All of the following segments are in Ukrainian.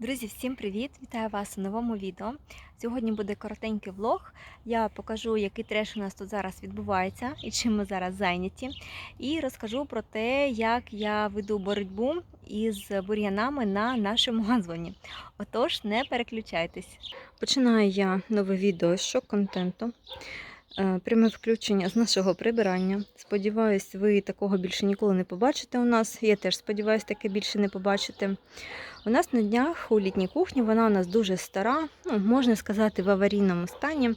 Друзі, всім привіт! Вітаю вас у новому відео. Сьогодні буде коротенький влог. Я покажу, який треш у нас тут зараз відбувається і чим ми зараз зайняті. І розкажу про те, як я веду боротьбу із бур'янами на нашому газоні. Отож, не переключайтесь. Починаю я нове відео з шок-контенту. Е, Пряме включення з нашого прибирання. Сподіваюсь, ви такого більше ніколи не побачите у нас. Я теж сподіваюся, таке більше не побачите. У нас на днях у літній кухні вона у нас дуже стара, ну, можна сказати, в аварійному стані.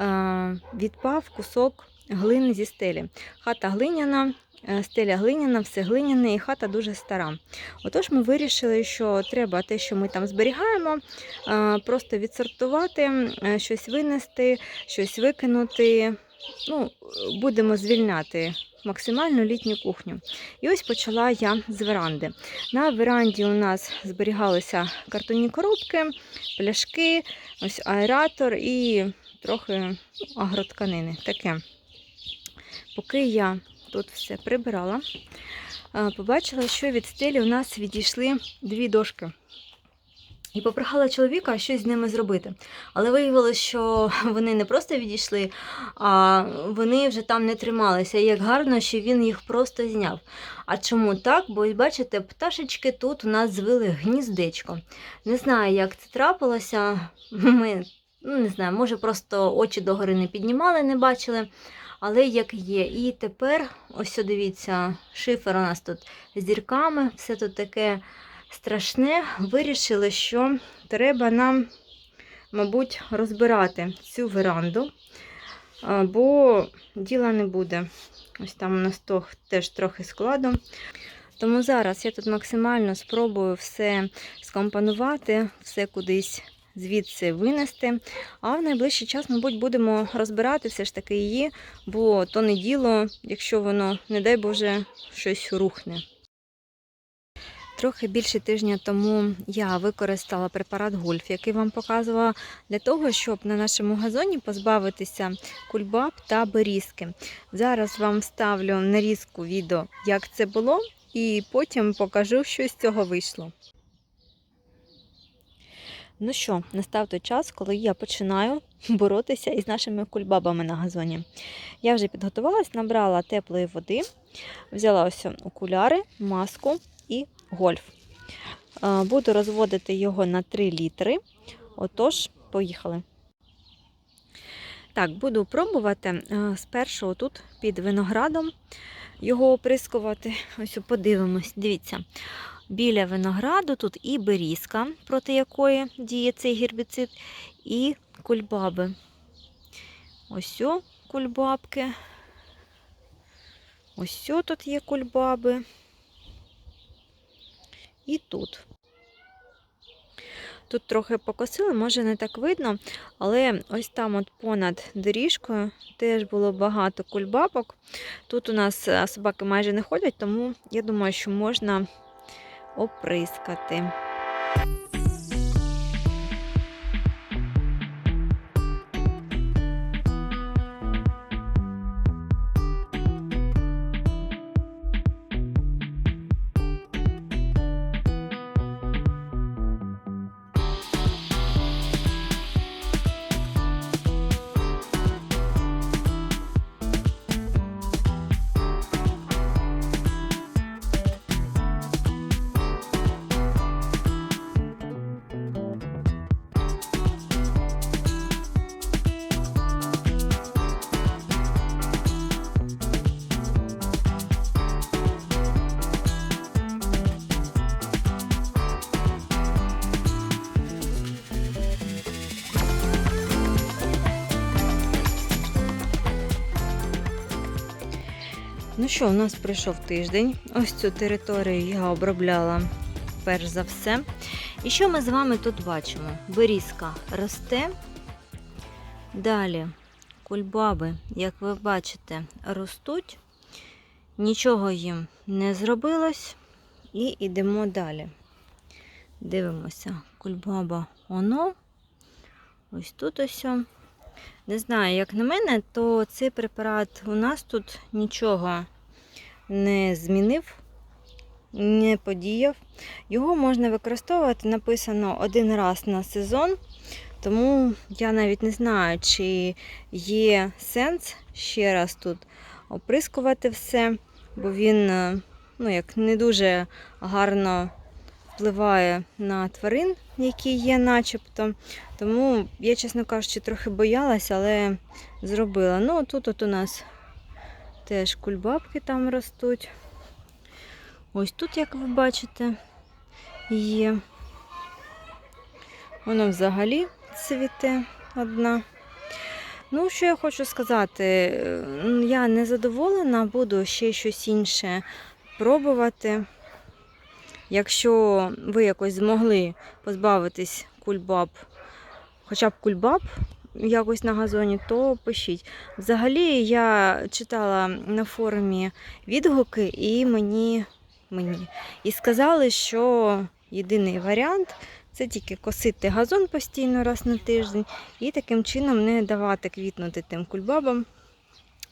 Е, Відпав кусок глини зі стелі. Хата глиняна, е, стеля глиняна, все глиняне і хата дуже стара. Отож, ми вирішили, що треба те, що ми там зберігаємо, е, просто відсортувати, е, щось винести, щось викинути. Ну, будемо звільняти максимально літню кухню. І ось почала я з веранди. На веранді у нас зберігалися картонні коробки, пляшки, ось аератор і трохи ну, агротканини. Таке. Поки я тут все прибирала, побачила, що від стелі у нас відійшли дві дошки. І попрохала чоловіка щось з ними зробити. Але виявилося, що вони не просто відійшли, а вони вже там не трималися. І як гарно, що він їх просто зняв. А чому так? Бо бачите, пташечки тут у нас звили гніздечко. Не знаю, як це трапилося. Ми ну, не знаю, може просто очі догори не піднімали, не бачили. Але як є. І тепер, ось дивіться, шифер у нас тут з дірками, все тут таке страшне. Вирішили, що треба нам, мабуть, розбирати цю веранду, бо діла не буде. Ось там у нас то, теж трохи складу. Тому зараз я тут максимально спробую все скомпонувати, все кудись звідси винести. А в найближчий час, мабуть, будемо розбирати все ж таки її, бо то не діло, якщо воно, не дай Боже, щось рухне. Трохи більше тижня тому я використала препарат Гольф, який вам показувала для того, щоб на нашому газоні позбавитися кульбаб та берізки. Зараз вам вставлю нарізку відео, як це було, і потім покажу, що з цього вийшло. Ну що, настав той час, коли я починаю боротися із нашими кульбабами на газоні. Я вже підготувалась, набрала теплої води, взяла ось окуляри, маску і гольф. Е, Буду розводити його на 3 літри. Отож, поїхали. Так, буду пробувати е, спершу тут під виноградом його оприскувати. Ось подивимось, дивіться. Біля винограду тут і берізка, проти якої діє цей гербіцид, і кульбаби. Ось о, кульбабки. Ось тут є кульбаби. І тут. Тут трохи покосили, може не так видно, але ось там от понад доріжкою теж було багато кульбабок. Тут у нас собаки майже не ходять, тому я думаю, що можна оприскати. Ну що, у нас пройшов тиждень. Ось цю територію я обробляла перш за все. І що ми з вами тут бачимо? Берізка росте. Далі кульбаби, як ви бачите, ростуть. Нічого їм не зробилось. І йдемо далі. Дивимося, кульбаба оно. Ось тут ось. Не знаю, як на мене, то цей препарат у нас тут нічого не змінив. не подіяв. Його можна використовувати, написано один раз на сезон, тому я навіть не знаю, чи є сенс ще раз тут оприскувати все, бо він е, ну, як не дуже гарно впливає на тварин, які є начебто. Тому я, чесно кажучи, трохи боялася, але зробила. Ну, тут от у нас теж кульбабки там ростуть. Ось тут, як ви бачите, є. Воно взагалі цвіте одна. Ну, що я хочу сказати, я не задоволена, буду ще щось інше пробувати. Якщо ви якось змогли позбавитись кульбаб, хоча б кульбаб якось на газоні, то пишіть. Взагалі я читала на форумі відгуки і мені, мені і сказали, що єдиний варіант це тільки косити газон постійно раз на тиждень і таким чином не давати квітнути тим кульбабам.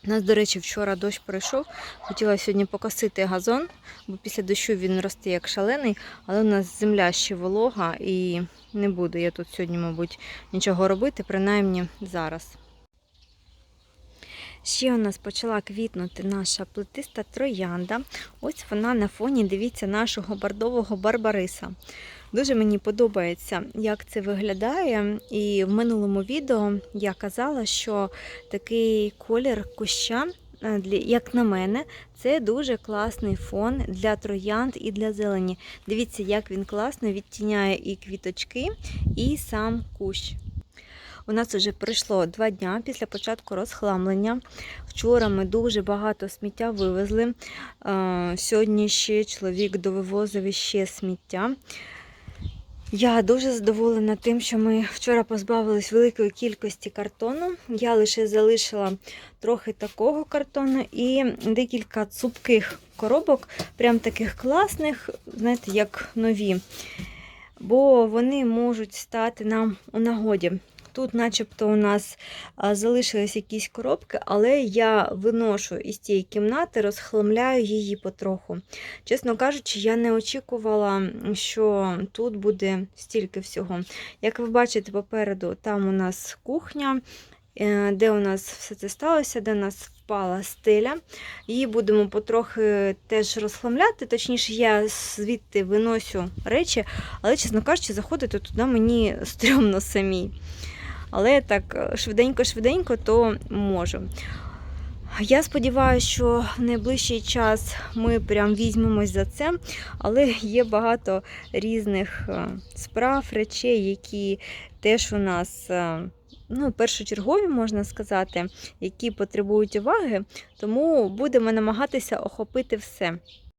У нас, до речі, вчора дощ пройшов. Хотіла сьогодні покосити газон, бо після дощу він росте як шалений, але у нас земля ще волога і не буду я тут сьогодні, мабуть, нічого робити, принаймні зараз. Ще у нас почала квітнути наша плетиста троянда. Ось вона на фоні, дивіться, нашого бордового барбариса. Дуже мені подобається, як це виглядає. І в минулому відео я казала, що такий колір куща, е, як на мене, це дуже класний фон для троянд і для зелені. Дивіться, як він класно відтіняє і квіточки, і сам кущ. У нас вже пройшло два дня після початку розхламлення. Вчора ми дуже багато сміття вивезли. Сьогодні ще чоловік довивозив ще сміття. Я дуже задоволена тим, що ми вчора позбавились великої кількості картону. Я лише залишила трохи такого картону і декілька цупких коробок, прям таких класних, знаєте, як нові. Бо вони можуть стати нам у нагоді. Тут, начебто, у нас залишились якісь коробки, але я виношу із цієї кімнати, розхламляю її потроху. Чесно кажучи, я не очікувала, що тут буде стільки всього. Як ви бачите, попереду там у нас кухня, е, де у нас все це сталося, де у нас впала стеля. Її будемо потрохи теж розхламляти. Точніше, я звідти виносю речі, але, чесно кажучи, заходити туди мені стрьомно самій. Але так швиденько-швиденько, то можу. Я сподіваюся, що в найближчий час ми прям візьмемось за це, але є багато різних е, справ, речей, які теж у нас е, ну, першочергові, можна сказати, які потребують уваги, тому будемо намагатися охопити все.